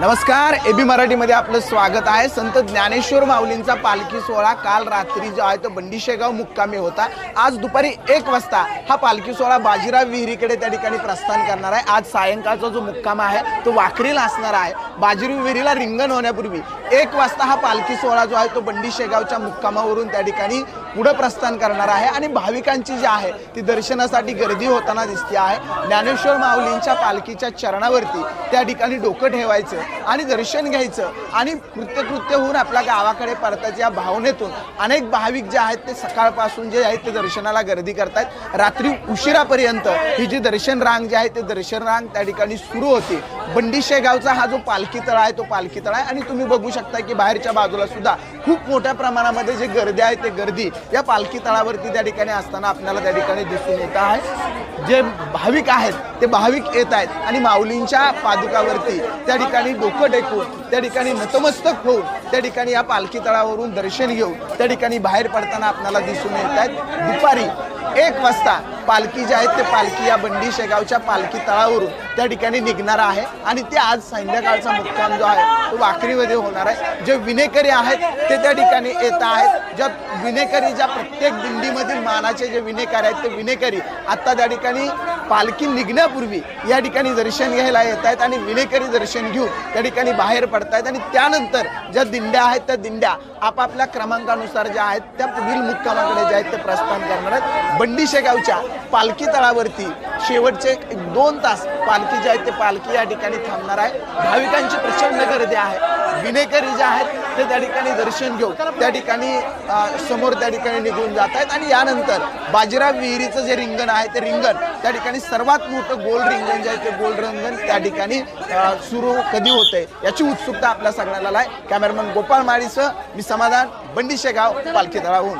नमस्कार एबी मराठीमध्ये आपलं स्वागत आहे. संत ज्ञानेश्वर माऊलींचा पालखी सोहळा काल रात्री जो आहे तो बंडी शेगाव मुक्कामी होता. आज दुपारी एक वाजता हा पालखी सोहळा बाजीराव विहिरीकडे त्या ठिकाणी प्रस्थान करणार आहे. आज सायंकाळचा जो मुक्काम आहे तो वाखरीला असणार आहे. बाजीराव विहिरीला रिंगण होण्यापूर्वी एक वाजता हा पालखी सोहळा जो आहे तो बंडी शेगावच्या मुक्कामावरून त्या ठिकाणी पुढं प्रस्थान करणार आहे. आणि भाविकांची जी आहे ती दर्शनासाठी गर्दी होताना दिसते आहे. ज्ञानेश्वर माऊलींच्या पालखीच्या चरणावरती त्या ठिकाणी डोकं ठेवायचं. आणि दर्शन घ्यायचं आणि कृत्यकृत्य होऊन आपल्या गावाकडे परतायचं या भावनेतून अनेक भाविक जे आहेत ते सकाळपासून जे आहेत ते दर्शनाला गर्दी करतायत. रात्री उशिरापर्यंत ही जी दर्शन रांग जी आहे ते दर्शन रांग त्या ठिकाणी सुरू होती. बंडी शेगावचा हा जो पालखी तळा आहे तो पालखी तळा आहे. आणि तुम्ही बघू शकता की बाहेरच्या बाजूला सुद्धा खूप मोठ्या प्रमाणामध्ये जे गर्दी आहे ते गर्दी या पालखी तळावरती त्या ठिकाणी असताना आपल्याला त्या ठिकाणी दिसून येत आहे. जे भाविक आहेत ते भाविक येत आहेत. आणि माऊलींच्या पादुकावरती त्या ठिकाणी डोकं टेकून त्या ठिकाणी नतमस्तक होऊन त्या ठिकाणी या पालखी तळावरून दर्शन घेऊन त्या ठिकाणी बाहेर पडताना आपल्याला दिसून येत आहेत. दुपारी एक वाजता पालखी जी आहे ते पालखी या बंडी शेगावच्या पालखी तळावरून त्या ठिकाणी निघणार आहे. आणि ते आज संध्याकाळचा मुक्काम जो आहे तो वाखरीमध्ये होणार आहे. जे विनेकरी आहेत ते त्या ठिकाणी येत आहेत. ज्या विनेकरी ज्या प्रत्येक दिंडीमधील मानाचे जे विनेकरी आहेत ते विनेकरी आत्ता त्या ठिकाणी पालखी निघण्यापूर्वी या ठिकाणी दर्शन घ्यायला येत आहेत आणि विनेकरी दर्शन घेऊन त्या ठिकाणी बाहेर पडतायत आणि त्यानंतर ज्या दिंड्या आहेत त्या दिंड्या आपापल्या क्रमांकानुसार ज्या आहेत त्या पुढील मुक्कामाकडे ज्या आहेत ते प्रस्थान करणार आहेत. बंडी शेगावच्या पालखी तळावरती शेवटचे दोन तास पालखी जी आहे ते पालखी या ठिकाणी थांबणार आहे. भाविकांची प्रचंड गर्दी आहे. विनेकरी जे आहेत ते त्या ठिकाणी दर्शन घेऊन त्या ठिकाणी समोर त्या ठिकाणी निघून जात आहेत. आणि यानंतर बाजीराव विहिरीचं जे रिंगण आहे ते रिंगण त्या ठिकाणी सर्वात मोठं गोल रिंगण जे आहे ते गोल रिंगण त्या ठिकाणी सुरू कधी होतंय याची उत्सुकता आपल्या सगळ्यांना आहे. कॅमेरामन गोपाळ माळीचं मी समाधान बंडीशेगाव पालखी तळाहून.